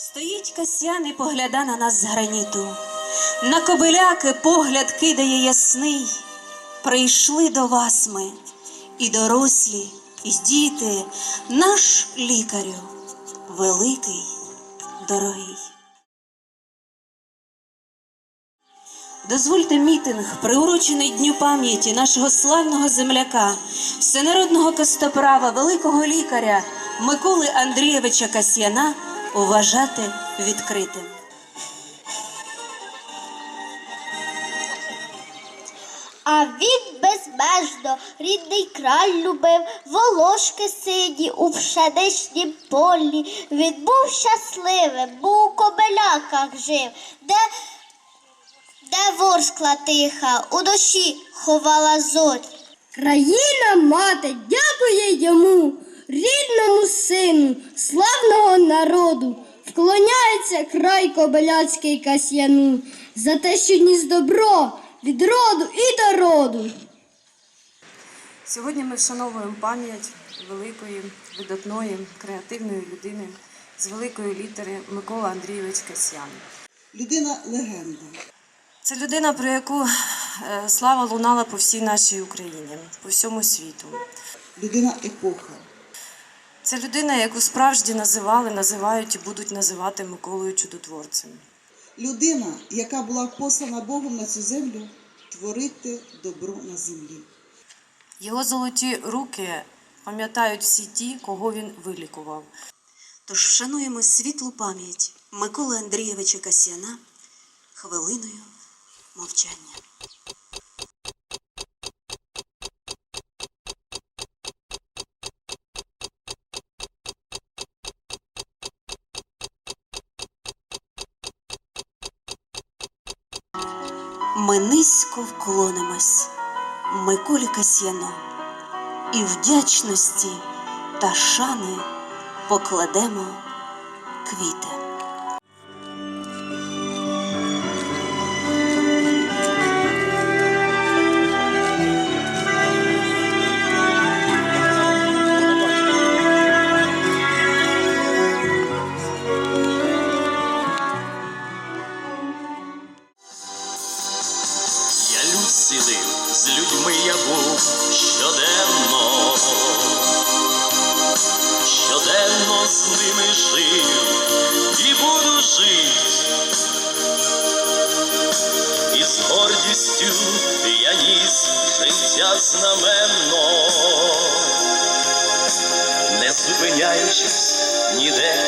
Стоїть Касьян і погляда на нас з граніту. На кобиляки погляд кидає ясний. Прийшли до вас ми, і дорослі, і діти, наш лікарю, великий, дорогий. Дозвольте мітинг, приурочений Дню пам'яті нашого славного земляка, всенародного костоправа, великого лікаря Миколи Андрійовича Касьяна вважати відкритим. А він безмежно рідний край любив, волошки сині у пшеничнім полі. Він був щасливим, бо у кобеляках жив, де, де ворскла тиха, у душі ховала зорь. Країна мати дякує йому, сину, славного народу, вклоняється край кобиляцький касьяну, за те, що ніс добро від роду і до роду. Сьогодні ми вшановуємо пам'ять великої, видатної, креативної людини з великої літери Микола Андрійович Касьян. Людина легенда. Це людина, про яку е, слава лунала по всій нашій Україні, по всьому світу. Людина епоха. Це людина, яку справжні називали, називають і будуть називати Миколою Чудотворцем. Людина, яка була послана Богом на цю землю творити добро на землі. Його золоті руки пам'ятають всі ті, кого він вилікував. Тож вшануємо світлу пам'ять Миколи Андрійовича Касьяна хвилиною мовчання. Ми низько вклонимось Миколі Касьяну і вдячності та шани покладемо квіти. Цілив, з людьми я був щоденно, щоденно з ними жив і буду жить, і з гордістю я ніс життя знаменно, не зупиняючись ніде